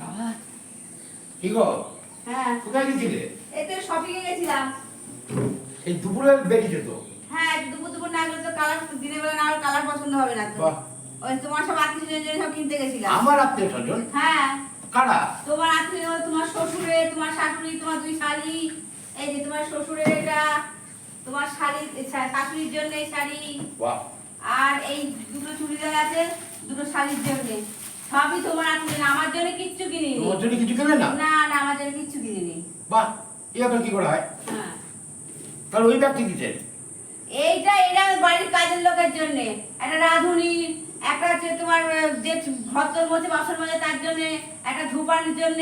বাবা। কি গো? হ্যাঁ। কোথায় গেছিলে? এই তো শপিং এ গেছিলাম। এই দুপুরে বেরিয়েছে তো হ্যাঁ দুপুর দুপুর না গেলে তো কালার দিনের বেলা না হলে কালার পছন্দ হবে না তো। ওই তোমার সব আত্মীয় স্বজন সব কিনতে গেছিলাম। আমার আত্মীয় স্বজন হ্যাঁ। কারা? তোমার আত্মীয় তোমার শ্বশুরে তোমার শাশুড়ি তোমার দুই শালি। এই যে তোমার শ্বশুরের এটা তোমার শাড়ি শাশুড়ির জন্য এই শাড়ি। বাহ। আর এই দুটো চুড়িদার আছে দুটো শাড়ির জন্য। সবই তোমার আত্মীয় জন্য কিছু কেনে না? না না আমার জন্য কিচ্ছু কিনিনি। বাহ এই আবার কি করে হয়? হ্যাঁ। তাহলে ওই এইটা এটা বাড়ির কাজের লোকের জন্য। একটা রাঁধুনি একটা হচ্ছে তোমার যে ভদ্র মধ্যে বাসন মাজে তার জন্য একটা ধূপানির জন্য।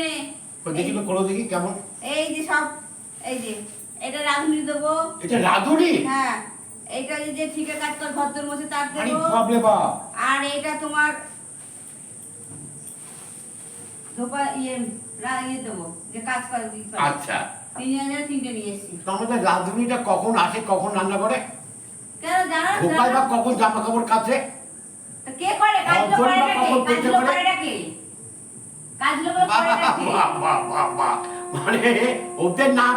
দেখি তো করো দেখি কেমন? এই যে সব এই যে এটা রাঁধুনি দেবো। এটা রাধুনি? হ্যাঁ এইটা যে কাজ তোর ভদ্র মধ্যে তার দেবো। আর এটা তোমার ধোপা ইয়ে রা- ইয়ে দেবো যে কাজ করে আচ্ছা। তিন হাজার তিনটে নিয়ে এসেছি। তোমাদের রাধুনিটা কখন আসে কখন রান্না করে? কেন জানো? ঢোকায় বা কখন জামা কাপড় কাছে কে করে? অর্জন করে কখন কে? করতে কাজগুলো করে? কে? কাজগুলো করে কে? বাহ, বাহ, বাহ, বাহ। মানে ওদের নাম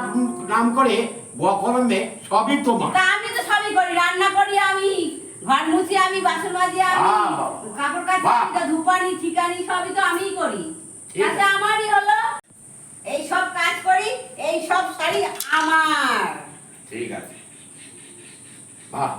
নাম করে বকরমে সবই তোমার। তা আমি তো সবই করি রান্না করি আমি ঘর মুছি আমি বাসন মাজি আমি কাপড় কাচি বাহ। আমি, তা ধুপানি ঠিকানি সবই তো ঠিক তাতে আছে। আমারই হলো। এই সব কাজ করি এই সব শাড়ি আমার। ঠিক আছে। বাহ।